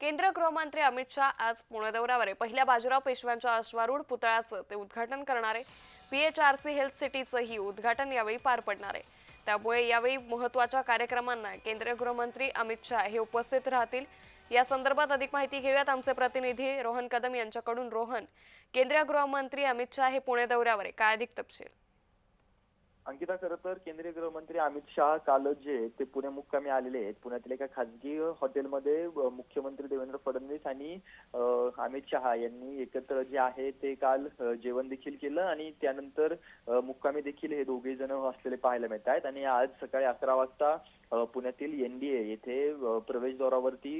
केंद्रीय गृहमंत्री अमित शाह आज पुणे दौऱ्यावर आहे. पहिल्या बाजीराव पेशव्यांच्या अश्वारूढ पुतळ्याचं ते उद्घाटन करणार आहे. पीएचआरसी हेल्थ सिटीचंही उद्घाटन यावेळी पार पडणार आहे. त्यामुळे यावेळी महत्त्वाच्या कार्यक्रमांना केंद्रीय गृहमंत्री अमित शहा हे उपस्थित राहतील. या संदर्भात अधिक माहिती घेऊयात आमचे प्रतिनिधी रोहन कदम यांच्याकडून. रोहन केंद्रीय गृहमंत्री अमित शाह हे पुणे दौऱ्यावर आहे. काय अधिक तपशील? अंकिता खरं तर केंद्रीय गृहमंत्री अमित शहा कालच जे ते पुणे मुक्कामी आलेले आहेत. पुण्यातील एका खासगी हॉटेलमध्ये मुख्यमंत्री देवेंद्र फडणवीस आणि अमित शहा यांनी एकत्र जे आहे ते काल जेवण देखील केलं आणि त्यानंतर मुक्कामी देखील हे दोघे जण असलेले पाहायला मिळत आहेत. आणि आज सकाळी अकरा वाजता पुण्यातील एनडीए येथे प्रवेशद्वारावरती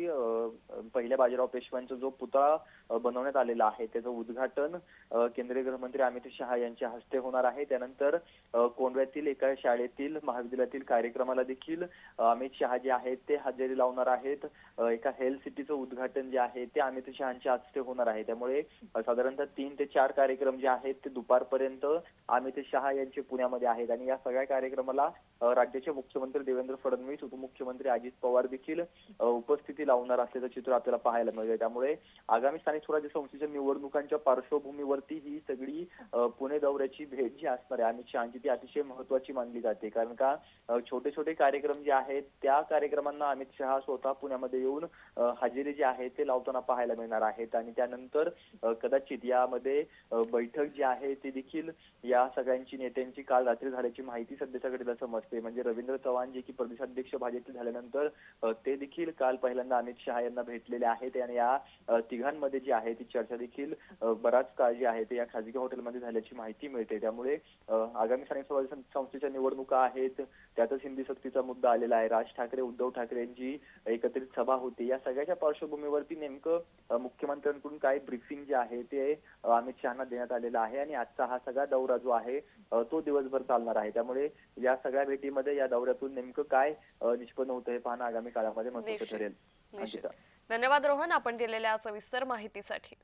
पहिल्या बाजीराव पेशव्यांचा जो पुतळा बनवण्यात आलेला आहे त्याचं उद्घाटन केंद्रीय गृहमंत्री अमित शहा यांच्या हस्ते होणार आहे. त्यानंतर कोण कोंडव्यातील एका शाळेतील महाविद्यालयातील कार्यक्रमाला देखील अमित शहा जे आहेत ते हजेरी लावणार आहेत. एका हेल्थ सिटीचं उद्घाटन जे आहे ते अमित शहाच्या हस्ते होणार आहे. त्यामुळे साधारणतः तीन ते चार कार्यक्रम जे आहेत ते दुपारपर्यंत अमित शहा यांचे पुण्यामध्ये आहेत. आणि या सगळ्या कार्यक्रमाला राज्याचे मुख्यमंत्री देवेंद्र फडणवीस उपमुख्यमंत्री अजित पवार देखील उपस्थिती लावणार असल्याचं चित्र आपल्याला पाहायला मिळेल त्यामुळे आगामी स्थानिक स्वराज्य संस्थेच्या निवडणुकांच्या पार्श्वभूमीवरती ही सगळी पुणे दौऱ्याची भेट जी असणार आहे अमित शहाची ती अतिशय महत्वाची मानली जाते. कारण का छोटे छोटे कार्यक्रम जे आहेत त्या कार्यक्रमांना अमित शहा स्वतः पुण्यामध्ये येऊन हजेरी जी आहे ते लावताना पाहायला मिळणार आहेत. आणि त्यानंतर कदाचित यामध्ये बैठक जी आहे ती देखील या सगळ्यांची नेत्यांची काल रात्री झाल्याची माहिती सध्याच्या समजते. म्हणजे रवींद्र चव्हाण जे की प्रदेशाध्यक्ष भाजपचे झाल्यानंतर ते देखील काल पहिल्यांदा अमित शहा यांना भेटलेले आहेत. आणि या तिघांमध्ये जी आहे ती चर्चा देखील बराच काळ जी आहे ते या खाजगी हॉटेलमध्ये झाल्याची माहिती मिळते. त्यामुळे आगामी स्थानिक स्वराज्य संस्थेच्या निवडणुका आहेत त्यातच हिंदी सक्तीचा मुद्दा आलेला आहे. राज ठाकरे उद्धव ठाकरे यांची एकत्रित सभा होती. या सगळ्याच्या पार्श्वभूमीवरती नेमकं मुख्यमंत्र्यांकडून काय ब्रीफिंग जे आहे ते अमित शहाना देण्यात आलेलं आहे आणि आजचा हा सगळा दौरा जो आहे तो दिवसभर चालणार आहे. त्यामुळे या सगळ्या भेटीमध्ये या दौऱ्यातून नेमकं काय निष्पन्न होतं हे पाहणं आगामी काळामध्ये महत्वाचं. ठरेल. धन्यवाद रोहन आपण दिलेल्या सविस्तर माहितीसाठी.